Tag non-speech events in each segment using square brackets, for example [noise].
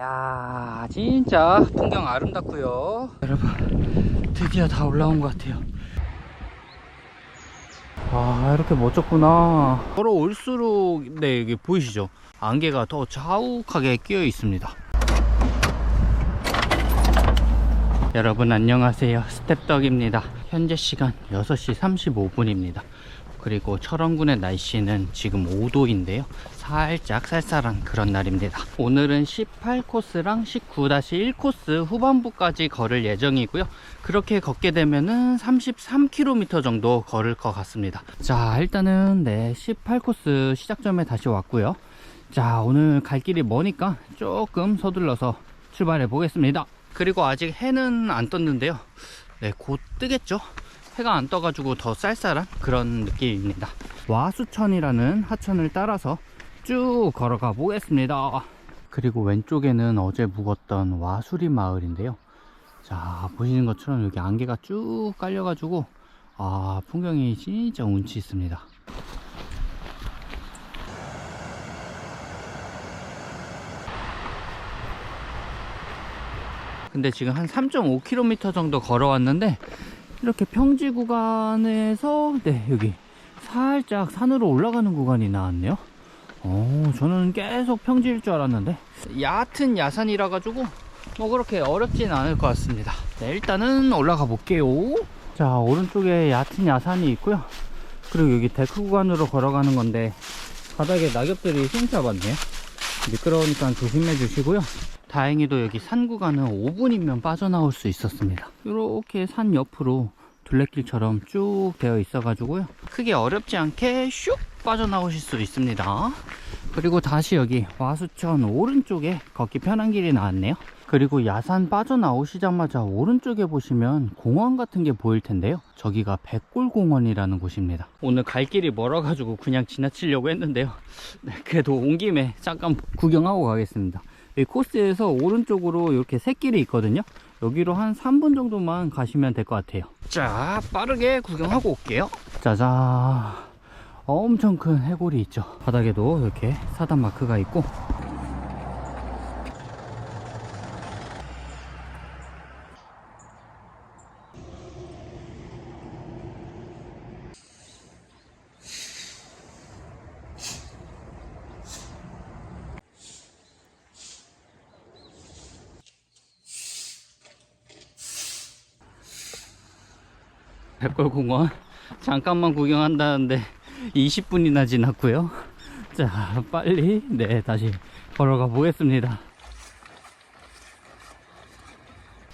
야 진짜 풍경 아름답고요. 여러분 드디어 다 올라온 것 같아요. 아 이렇게 멋졌구나. 걸어올수록 네 여기 보이시죠? 안개가 더 자욱하게 끼어 있습니다. 여러분 안녕하세요. 스텝덕입니다. 현재 시간 6시 35분입니다 그리고 철원군의 날씨는 지금 5도인데요. 살짝 쌀쌀한 그런 날입니다. 오늘은 18코스랑 19-1코스 후반부까지 걸을 예정이고요. 그렇게 걷게 되면은 33km 정도 걸을 것 같습니다. 자 일단은 네 18코스 시작점에 다시 왔고요. 자 오늘 갈 길이 머니까 조금 서둘러서 출발해 보겠습니다. 그리고 아직 해는 안 떴는데요. 네곧 뜨겠죠 해가 안 떠가지고 더 쌀쌀한 그런 느낌입니다. 와수천이라는 하천을 따라서 쭉 걸어가 보겠습니다. 그리고 왼쪽에는 어제 묵었던 와수리 마을인데요. 자 보시는 것처럼 여기 안개가 쭉 깔려 가지고 아 풍경이 진짜 운치 있습니다. 근데 지금 한 3.5km 정도 걸어왔는데 이렇게 평지 구간에서 네 여기 살짝 산으로 올라가는 구간이 나왔네요. 어 저는 계속 평지일 줄 알았는데. 얕은 야산이라 가지고 뭐 그렇게 어렵진 않을 것 같습니다. 네 일단은 올라가 볼게요. 자 오른쪽에 얕은 야산이 있고요. 그리고 여기 데크 구간으로 걸어가는 건데 바닥에 낙엽들이 숨 잡았네요. 미끄러우니까 조심해 주시고요 다행히도 여기 산 구간은 5분이면 빠져나올 수 있었습니다. 이렇게 산 옆으로 둘레길처럼 쭉 되어 있어 가지고요. 크게 어렵지 않게 슉 빠져나오실 수 있습니다. 그리고 다시 여기 와수천 오른쪽에 걷기 편한 길이 나왔네요. 그리고 야산 빠져나오시자마자 오른쪽에 보시면 공원 같은 게 보일 텐데요. 저기가 백골공원이라는 곳입니다. 오늘 갈 길이 멀어 가지고 그냥 지나치려고 했는데요. 네, 그래도 온 김에 잠깐 구경하고 가겠습니다. 이 코스에서 오른쪽으로 이렇게 새길이 있거든요. 여기로 한 3분 정도만 가시면 될 것 같아요. 자 빠르게 구경하고 올게요. 짜잔. 엄청 큰 해골이 있죠. 바닥에도 이렇게 사단 마크가 있고 백골공원. 잠깐만 구경한다는데 20분이나 지났고요. 자 빨리 네 다시 걸어가 보겠습니다.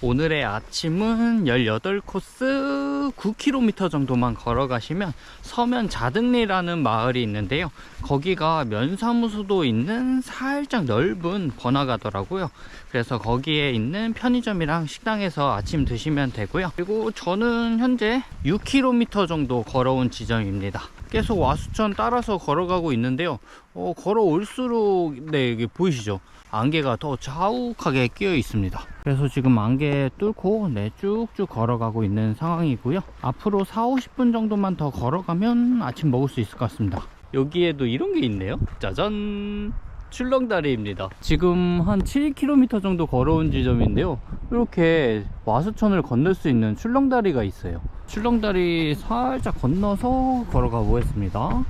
오늘의 아침은 18코스 9km 정도만 걸어가시면 서면 자등리라는 마을이 있는데요. 거기가 면사무소도 있는 살짝 넓은 번화가더라고요. 그래서 거기에 있는 편의점이랑 식당에서 아침 드시면 되고요. 그리고 저는 현재 6km 정도 걸어온 지점입니다 계속 와수천 따라서 걸어가고 있는데요. 어, 걸어올수록 네 여기 보이시죠? 안개가 더 자욱하게 끼어 있습니다. 그래서 지금 안개 뚫고 네 쭉쭉 걸어가고 있는 상황이고요. 앞으로 4, 50분 정도만 더 걸어가면 아침 먹을 수 있을 것 같습니다. 여기에도 이런 게 있네요. 짜잔 출렁다리입니다. 지금 한 7km 정도 걸어온 지점인데요. 이렇게 와수천을 건널 수 있는 출렁다리가 있어요. 출렁다리 살짝 건너서 걸어가 보겠습니다.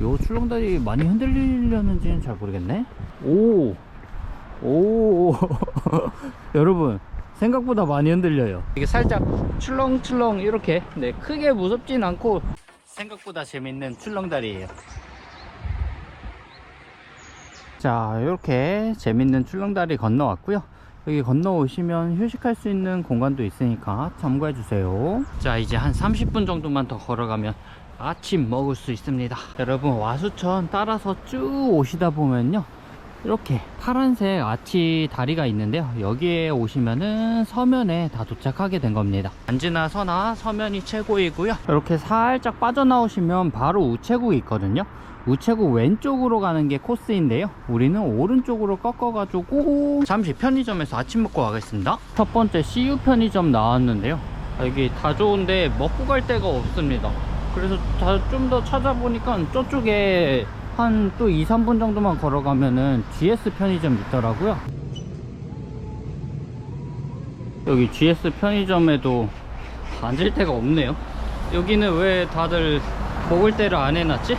요 출렁다리 많이 흔들리려는지는 잘 모르겠네. 오! 오! [laughs] 여러분 생각보다 많이 흔들려요. 이게 살짝 출렁출렁 이렇게 네 크게 무섭진 않고 생각보다 재밌는 출렁다리예요 자 이렇게 재밌는 출렁다리 건너왔고요. 여기 건너오시면 휴식할 수 있는 공간도 있으니까 참고해 주세요. 자 이제 한 30분 정도만 더 걸어가면 아침 먹을 수 있습니다. 여러분 와수천 따라서 쭉 오시다 보면요. 이렇게 파란색 아치 다리가 있는데요. 여기에 오시면은 서면에 다 도착하게 된 겁니다. 안지나 서나 서면이 최고이고요. 이렇게 살짝 빠져나오시면 바로 우체국이 있거든요 우체국 왼쪽으로 가는 게 코스인데요. 우리는 오른쪽으로 꺾어 가지고 잠시 편의점에서 아침 먹고 가겠습니다. 첫 번째 CU 편의점 나왔는데요. 여기 다 좋은데 먹고 갈 데가 없습니다. 그래서 좀 더 찾아보니까 저쪽에 한 또 2, 3분 정도만 걸어가면은 GS 편의점 있더라고요. 여기 GS 편의점에도 앉을 데가 없네요. 여기는 왜 다들 먹을 데를 안 해놨지?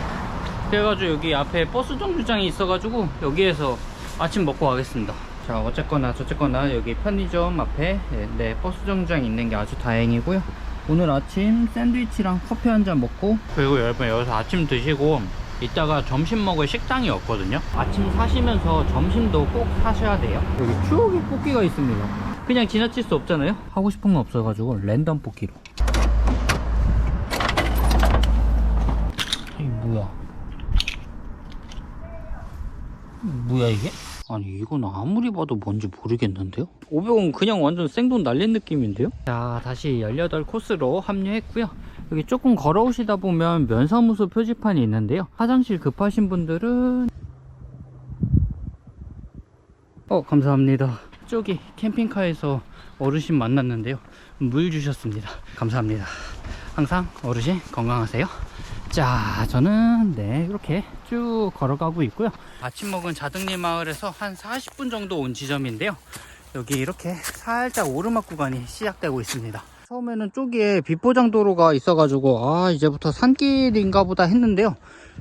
그래가지고 여기 앞에 버스 정류장이 있어가지고 여기에서 아침 먹고 가겠습니다. 자 어쨌거나 저쨌거나 여기 편의점 앞에 네, 네, 버스 정류장이 있는 게 아주 다행이고요. 오늘 아침 샌드위치랑 커피 한 잔 먹고 그리고 여러분 여기서 아침 드시고 이따가 점심 먹을 식당이 없거든요. 아침 사시면서 점심도 꼭 사셔야 돼요. 여기 추억의 뽑기가 있습니다. 그냥 지나칠 수 없잖아요. 하고 싶은 거 없어가지고 랜덤 뽑기로. 이게 뭐야? 뭐야 이게? 아니 이건 아무리 봐도 뭔지 모르겠는데요? 500원 그냥 완전 생돈 날린 느낌인데요? 자 다시 18 코스로 합류했고요. 여기 조금 걸어오시다 보면 면사무소 표지판이 있는데요. 화장실 급하신 분들은 어 감사합니다. 저기 캠핑카에서 어르신 만났는데요. 물 주셨습니다. 감사합니다. 항상 어르신 건강하세요 자 저는 네 이렇게 쭉 걸어가고 있고요. 아침 먹은 자등리 마을에서 한 40분 정도 온 지점인데요. 여기 이렇게 살짝 오르막 구간이 시작되고 있습니다. 처음에는 쪽에 비포장 도로가 있어 가지고 아 이제부터 산길인가 보다 했는데요.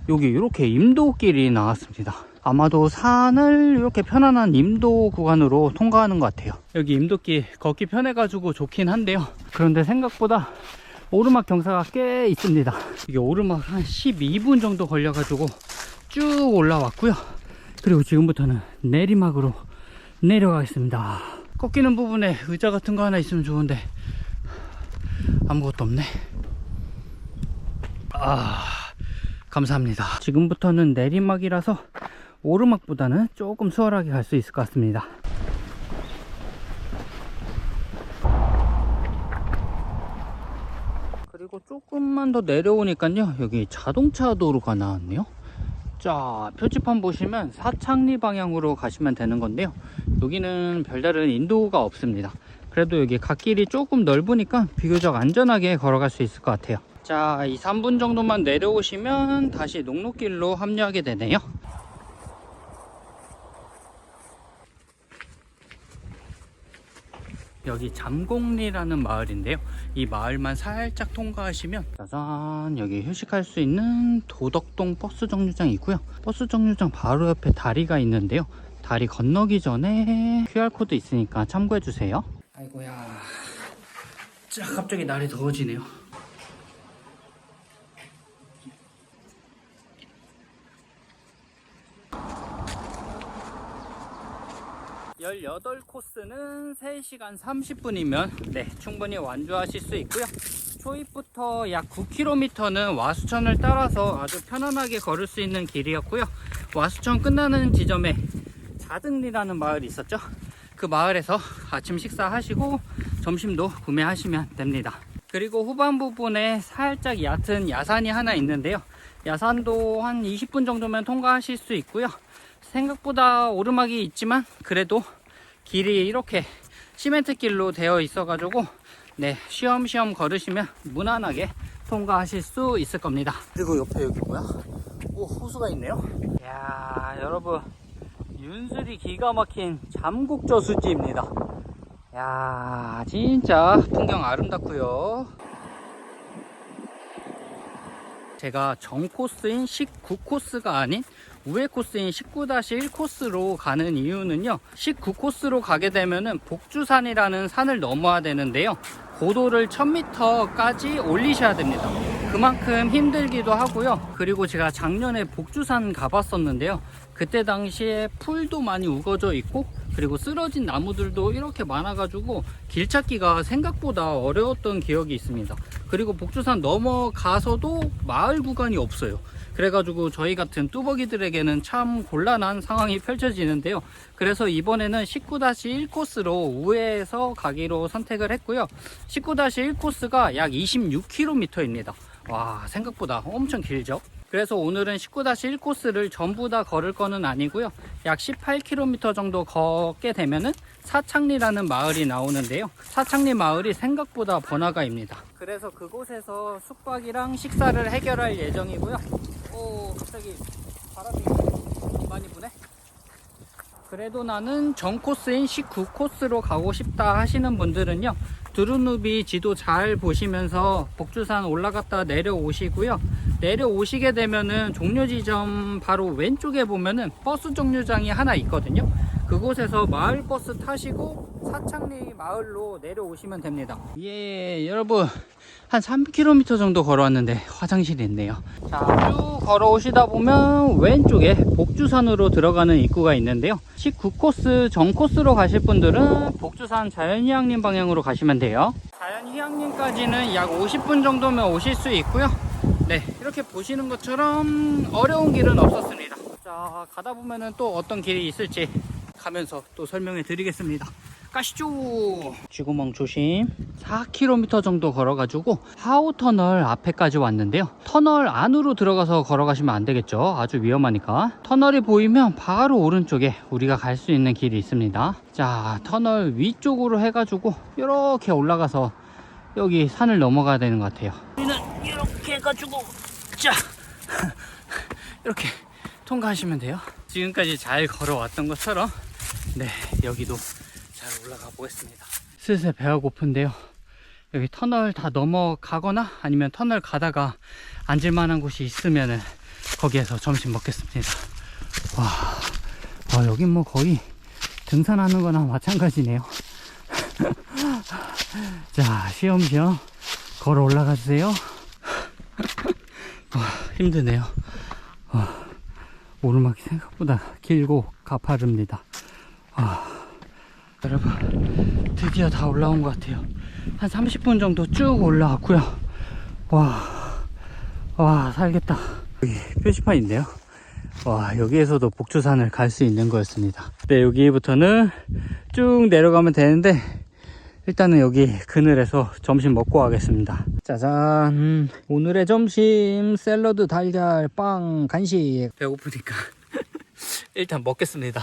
여기 이렇게 임도길이 나왔습니다. 아마도 산을 이렇게 편안한 임도 구간으로 통과하는 것 같아요. 여기 임도길 걷기 편해 가지고 좋긴 한데요. 그런데 생각보다 오르막 경사가 꽤 있습니다. 이게 오르막 한 12분 정도 걸려 가지고 쭉 올라왔고요. 그리고 지금부터는 내리막으로 내려가겠습니다. 꺾이는 부분에 의자 같은 거 하나 있으면 좋은데 아무것도 없네. 아 감사합니다. 지금부터는 내리막이라서 오르막보다는 조금 수월하게 갈 수 있을 것 같습니다 그리고 조금만 더 내려오니까요 여기 자동차 도로가 나왔네요. 자 표지판 보시면 사창리 방향으로 가시면 되는 건데요. 여기는 별다른 인도가 없습니다. 그래도 여기 갓길이 조금 넓으니까 비교적 안전하게 걸어갈 수 있을 것 같아요. 자 2, 3분 정도만 내려오시면 다시 녹록길로 합류하게 되네요 여기 잠곡리라는 마을인데요. 이 마을만 살짝 통과하시면 짜잔 여기 휴식할 수 있는 도덕동 버스 정류장이 있고요. 버스 정류장 바로 옆에 다리가 있는데요. 다리 건너기 전에 QR코드 있으니까 참고해 주세요. 아이고야. 자, 갑자기 날이 더워지네요. 열여덟 코스는 3시간 30분이면 네, 충분히 완주하실 수 있고요. 초입부터 약 9km는 와수천을 따라서 아주 편안하게 걸을 수 있는 길이었고요. 와수천 끝나는 지점에 자등리라는 마을이 있었죠. 그 마을에서 아침 식사하시고 점심도 구매하시면 됩니다. 그리고 후반 부분에 살짝 얕은 야산이 하나 있는데요. 야산도 한 20분 정도면 통과하실 수 있고요. 생각보다 오르막이 있지만 그래도 길이 이렇게 시멘트 길로 되어 있어 가지고 네 쉬엄쉬엄 걸으시면 무난하게 통과하실 수 있을 겁니다. 그리고 옆에 여기 뭐야? 오 호수가 있네요. 야 여러분. 윤슬이 기가 막힌 잠곡저수지입니다. 야 진짜 풍경 아름답고요 제가 정 코스인 19코스가 아닌 우회 코스인 19-1코스로 가는 이유는요. 19코스로 가게 되면은 복주산이라는 산을 넘어야 되는데요. 고도를 1000m까지 올리셔야 됩니다. 그만큼 힘들기도 하고요. 그리고 제가 작년에 복주산 가봤었는데요. 그때 당시에 풀도 많이 우거져 있고 그리고 쓰러진 나무들도 이렇게 많아가지고 길 찾기가 생각보다 어려웠던 기억이 있습니다. 그리고 복주산 넘어가서도 마을 구간이 없어요. 그래가지고 저희 같은 뚜벅이들에게는 참 곤란한 상황이 펼쳐지는데요. 그래서 이번에는 19-1 코스로 우회해서 가기로 선택을 했고요. 19-1 코스가 약 26km입니다. 와 생각보다 엄청 길죠 그래서 오늘은 19-1 코스를 전부 다 걸을 거는 아니고요. 약 18km 정도 걷게 되면은 사창리라는 마을이 나오는데요. 사창리 마을이 생각보다 번화가입니다. 그래서 그곳에서 숙박이랑 식사를 해결할 예정이고요. 오 갑자기 바람이 많이 부네. 그래도 나는 전 코스인 19코스로 가고 싶다 하시는 분들은요. 두루누비 지도 잘 보시면서 복주산 올라갔다 내려오시고요. 내려오시게 되면은 종료 지점 바로 왼쪽에 보면은 버스 정류장이 하나 있거든요. 그곳에서 마을 버스 타시고 사창리 마을로 내려오시면 됩니다. 예, 여러분 한 3km 정도 걸어왔는데 화장실이 있네요. 자, 쭉 걸어오시다 보면 왼쪽에 복주산으로 들어가는 입구가 있는데요. 19코스 전 코스로 가실 분들은 복주산 자연휴양림 방향으로 가시면 돼요. 자연휴양림까지는 약 50분 정도면 오실 수 있고요. 네, 이렇게 보시는 것처럼 어려운 길은 없었습니다. 자, 가다 보면은 또 어떤 길이 있을지 가면서 또 설명해 드리겠습니다. 가시죠. 쥐구멍 조심. 4km 정도 걸어가지고 하우 터널 앞에까지 왔는데요. 터널 안으로 들어가서 걸어가시면 안 되겠죠. 아주 위험하니까. 터널이 보이면 바로 오른쪽에 우리가 갈 수 있는 길이 있습니다. 자, 터널 위쪽으로 해가지고 이렇게 올라가서 여기 산을 넘어가야 되는 것 같아요. 우리는 이렇게 해가지고 자 [laughs] 이렇게 통과하시면 돼요. 지금까지 잘 걸어왔던 것처럼 네 여기도 잘 올라가 보겠습니다. 슬슬 배가 고픈데요. 여기 터널 다 넘어가거나 아니면 터널 가다가 앉을 만한 곳이 있으면은 거기에서 점심 먹겠습니다. 와, 와 여긴 뭐 거의 등산하는 거나 마찬가지네요. [laughs] 자, 시험시험 걸어 올라가 주세요. 와, 힘드네요. 와, 오르막이 생각보다 길고 가파릅니다. 와, 여러분, 드디어 다 올라온 것 같아요. 한 30분 정도 쭉 올라왔고요. 와, 와, 살겠다. 여기 표지판 있네요. 와, 여기에서도 복주산을 갈 수 있는 거였습니다. 네, 여기부터는 쭉 내려가면 되는데, 일단은 여기 그늘에서 점심 먹고 가겠습니다. 짜잔. 음, 오늘의 점심 샐러드, 달걀, 빵, 간식. 배고프니까 [laughs] 일단 먹겠습니다.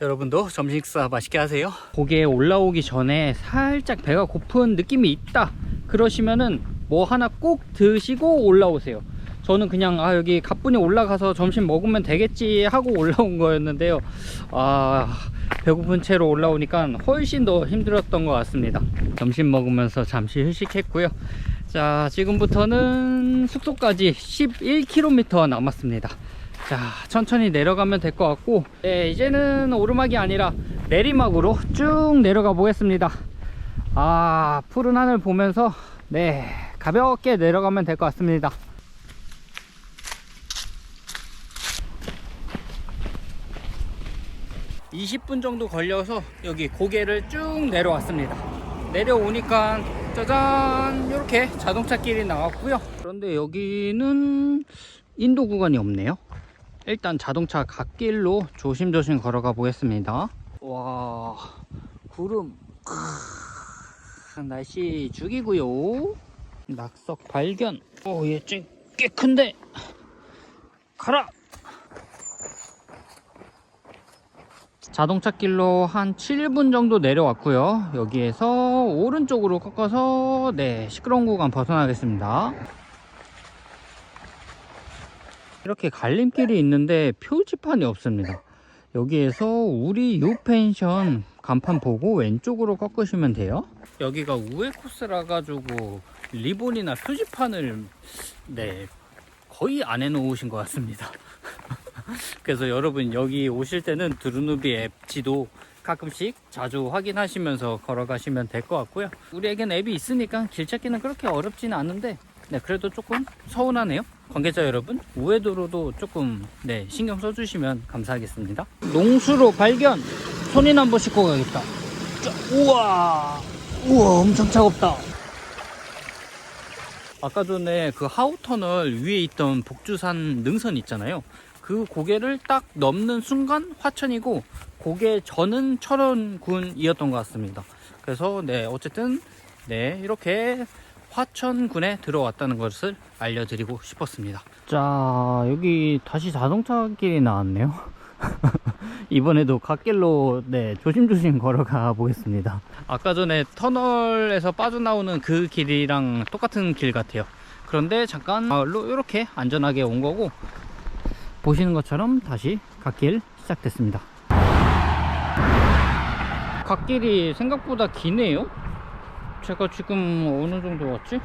여러분도 점심 식사 맛있게 하세요. 고개에 올라오기 전에 살짝 배가 고픈 느낌이 있다. 그러시면은 뭐 하나 꼭 드시고 올라오세요. 저는 그냥 아 여기 가뿐히 올라가서 점심 먹으면 되겠지 하고 올라온 거였는데요. 아 배고픈 채로 올라오니까 훨씬 더 힘들었던 것 같습니다. 점심 먹으면서 잠시 휴식했고요. 자 지금부터는 숙소까지 11km 남았습니다. 자 천천히 내려가면 될 것 같고 네, 이제는 오르막이 아니라 내리막으로 쭉 내려가 보겠습니다. 아 푸른 하늘 보면서 네 가볍게 내려가면 될 것 같습니다. 20분 정도 걸려서 여기 고개를 쭉 내려왔습니다. 내려오니까 짜잔 이렇게 자동차 길이 나왔고요. 그런데 여기는 인도 구간이 없네요. 일단 자동차 갓길로 조심조심 걸어가 보겠습니다. 와 구름 크, 날씨 죽이고요. 낙석 발견. 오얘꽤 큰데 가라. 자동차 길로 한 7분 정도 내려왔고요. 여기에서 오른쪽으로 꺾어서 네 시끄러운 구간 벗어나겠습니다. 이렇게 갈림길이 있는데 표지판이 없습니다. 여기에서 우리 유펜션 간판 보고 왼쪽으로 꺾으시면 돼요. 여기가 우회 코스라 가지고 리본이나 표지판을 네 거의 안 해놓으신 것 같습니다. [laughs] 그래서 여러분 여기 오실 때는 두루누비 앱 지도 가끔씩 자주 확인하시면서 걸어가시면 될 것 같고요. 우리에겐 앱이 있으니까 길 찾기는 그렇게 어렵지는 않은데 네, 그래도 조금 서운하네요. 관계자 여러분, 우회도로도 조금 네, 신경 써주시면 감사하겠습니다. 농수로 발견! 손이나 한번 씻고 가겠다. 자, 우와! 우와, 엄청 차갑다. 아까 전에 그 하우터널 위에 있던 복주산 능선 있잖아요. 그 고개를 딱 넘는 순간 화천이고 고개 전은 철원군이었던 것 같습니다. 그래서 네 어쨌든 네 이렇게 화천군에 들어왔다는 것을 알려드리고 싶었습니다. 자 여기 다시 자동차 길이 나왔네요. [laughs] 이번에도 갓길로 네 조심조심 걸어가 보겠습니다. 아까 전에 터널에서 빠져나오는 그 길이랑 똑같은 길 같아요. 그런데 잠깐 마을로 이렇게 안전하게 온 거고 보시는 것처럼 다시 갓길 시작됐습니다. 갓길이 생각보다 기네요. 제가 지금 어느 정도 왔지?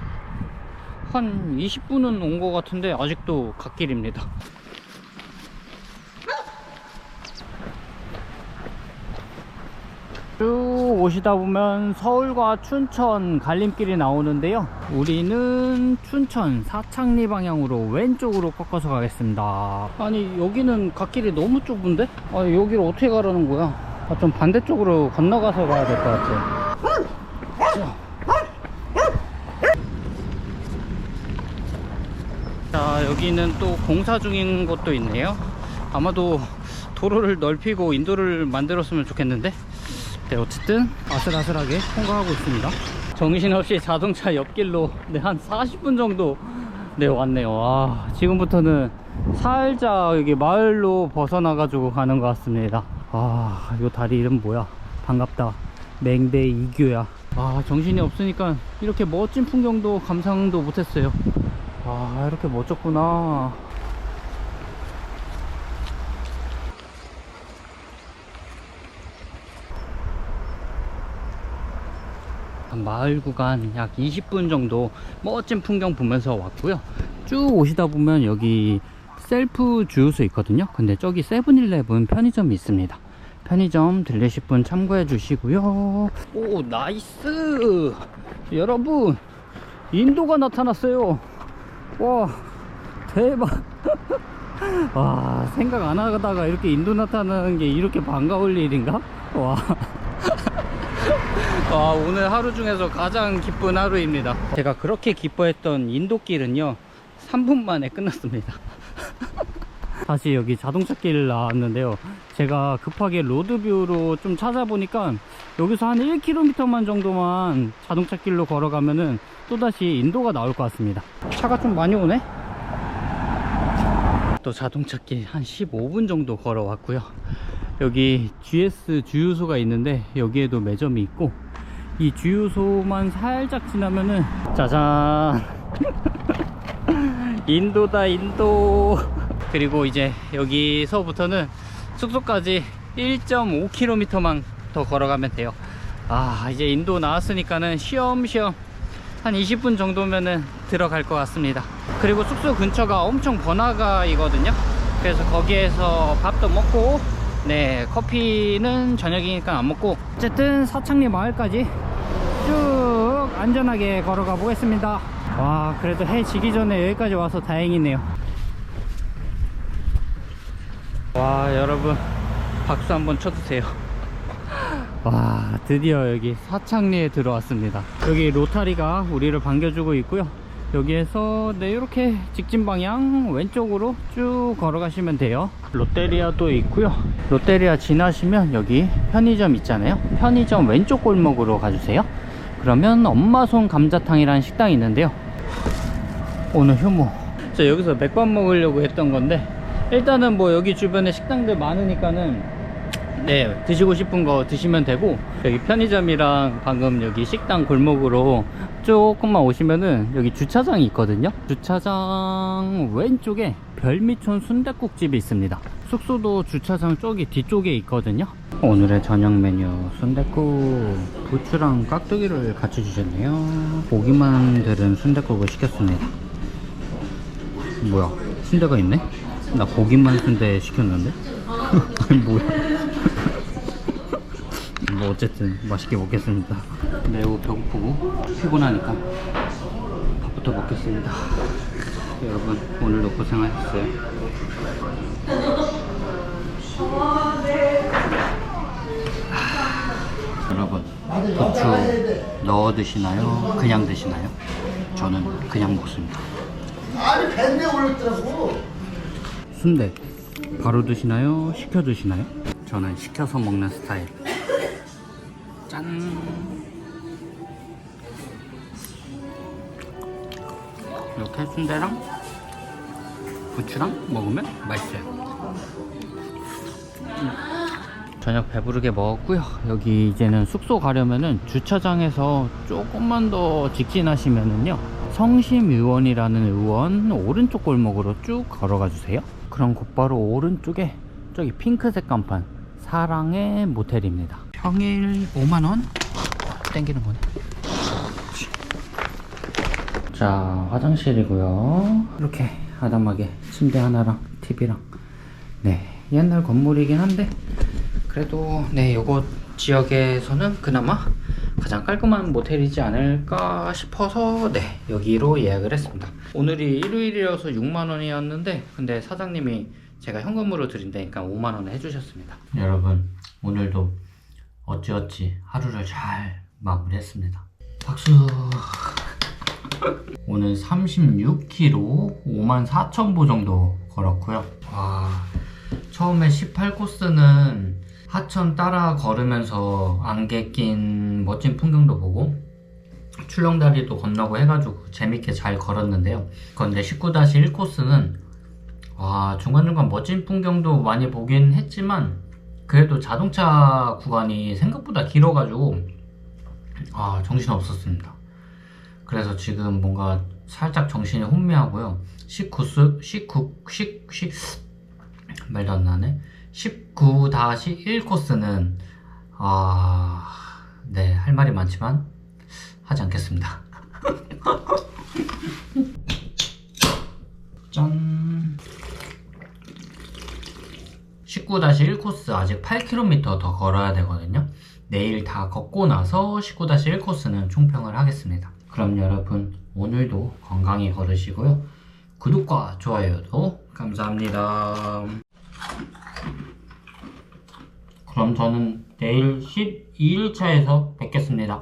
한 20분은 온 것 같은데 아직도 갓길입니다. 쭉 오시다 보면 서울과 춘천 갈림길이 나오는데요. 우리는 춘천 사창리 방향으로 왼쪽으로 꺾어서 가겠습니다. 아니 여기는 갓길이 너무 좁은데? 아 여기를 어떻게 가라는 거야? 아, 좀 반대쪽으로 건너가서 가야 될 것 같아. 자 여기는 또 공사 중인 곳도 있네요. 아마도 도로를 넓히고 인도를 만들었으면 좋겠는데 네, 어쨌든 아슬아슬하게 통과하고 있습니다. 정신없이 자동차 옆길로 네, 한 40분 정도 네, 왔네요. 와, 지금부터는 살짝 여기 마을로 벗어나 가지고 가는 것 같습니다. 아, 요 다리 이름 뭐야? 반갑다. 맹대 이교야. 아, 정신이 없으니까 이렇게 멋진 풍경도 감상도 못했어요. 아, 이렇게 멋졌구나. 한 마을 구간 약 20분 정도 멋진 풍경 보면서 왔고요. 쭉 오시다 보면 여기 셀프 주유소 있거든요. 근데 저기 세븐일레븐 편의점이 있습니다. 편의점 들리실 분 참고해 주시고요. 오, 나이스! 여러분, 인도가 나타났어요. 와, 대박! [laughs] 와, 생각 안 하다가 이렇게 인도 나타나는 게 이렇게 반가울 일인가? 와. [laughs] 아, 오늘 하루 중에서 가장 기쁜 하루입니다. 제가 그렇게 기뻐했던 인도길은요, 3분 만에 끝났습니다. [laughs] 다시 여기 자동차 길 나왔는데요. 제가 급하게 로드뷰로 좀 찾아보니까 여기서 한 1km만 정도만 자동차 길로 걸어가면은 또다시 인도가 나올 것 같습니다. 차가 좀 많이 오네? 또 자동차 길한 15분 정도 걸어왔고요. 여기 GS 주유소가 있는데 여기에도 매점이 있고 이 주유소만 살짝 지나면은 짜잔 [laughs] 인도다 인도 그리고 이제 여기서부터는 숙소까지 1.5km만 더 걸어가면 돼요. 아 이제 인도 나왔으니까는 쉬엄쉬엄 한 20분 정도면은 들어갈 것 같습니다. 그리고 숙소 근처가 엄청 번화가이거든요. 그래서 거기에서 밥도 먹고 네 커피는 저녁이니까 안 먹고 어쨌든 사창리 마을까지 쭉 안전하게 걸어가 보겠습니다. 와 그래도 해 지기 전에 여기까지 와서 다행이네요 와 여러분. 박수 한번 쳐주세요. 와 드디어 여기 사창리에 들어왔습니다. 여기 로타리가 우리를 반겨주고 있고요. 여기에서 네 이렇게 직진 방향 왼쪽으로 쭉 걸어가시면 돼요. 롯데리아도 있고요. 롯데리아 지나시면 여기 편의점 있잖아요. 편의점 왼쪽 골목으로 가주세요. 그러면 엄마손 감자탕이라는 식당이 있는데요. 오늘 휴무. 저 여기서 맥반 먹으려고 했던 건데 일단은 뭐 여기 주변에 식당들 많으니까는 네 드시고 싶은 거 드시면 되고 여기 편의점이랑 방금 여기 식당 골목으로 조금만 오시면은 여기 주차장이 있거든요. 주차장 왼쪽에 별미촌 순댓국집이 있습니다. 숙소도 주차장 저기 뒤쪽에 있거든요. 오늘의 저녁 메뉴 순댓국. 부추랑 깍두기를 같이 주셨네요. 고기만 들은 순댓국을 시켰습니다. 뭐야 순대가 있네? 나 고기만 순대 시켰는데? [laughs] 뭐야 [laughs] 뭐 어쨌든 맛있게 먹겠습니다 매우 배고프고 피곤하니까 밥부터 먹겠습니다 여러분 오늘도 고생하셨어요 하, 여러분 부추 넣어 드시나요? 그냥 드시나요? 저는 그냥 먹습니다 아니 밴드에 올렸더라고 순대 바로 드시나요? 시켜 드시나요? 저는 시켜서 먹는 스타일 짠 이렇게 순대랑 부추랑 먹으면 맛있어요 음. 저녁 배부르게 먹었고요 여기 이제는 숙소 가려면은 주차장에서 조금만 더 직진하시면은요 성심의원이라는 의원 오른쪽 골목으로 쭉 걸어가 주세요 그럼 곧바로 오른쪽에 저기 핑크색 간판 사랑의 모텔입니다 평일 5만원? 땡기는 거네. 자, 화장실이고요. 이렇게 아담하게 침대 하나랑 TV랑. 네, 옛날 건물이긴 한데, 그래도 네, 요거 지역에서는 그나마 가장 깔끔한 모텔이지 않을까 싶어서 네, 여기로 예약을 했습니다. 오늘이 일요일이어서 6만원이었는데, 근데 사장님이 제가 현금으로 드린다니까 5만원을 해주셨습니다. 여러분, 오늘도 어찌어찌 하루를 잘 마무리했습니다. 박수! [laughs] 오늘 36km 5만 4천 보 정도 걸었고요. 와, 처음에 18코스는 하천 따라 걸으면서 안개 낀 멋진 풍경도 보고 출렁다리도 건너고 해가지고 재밌게 잘 걸었는데요. 그런데 19-1코스는 와 중간중간 멋진 풍경도 많이 보긴 했지만 그래도 자동차 구간이 생각보다 길어가지고 아 정신 없었습니다. 그래서 지금 뭔가 살짝 정신이 혼미하고요. 19수 19 10 10 말도 안 나네. 19-1코스는 아, 네, 할 말이 많지만 하지 않겠습니다. [laughs] 짠. 19-1코스 아직 8km 더 걸어야 되거든요. 내일 다 걷고 나서 19-1코스는 총평을 하겠습니다. 그럼 여러분 오늘도 건강히 걸으시고요. 구독과 좋아요도 감사합니다. 그럼 저는 내일 12일차에서 뵙겠습니다.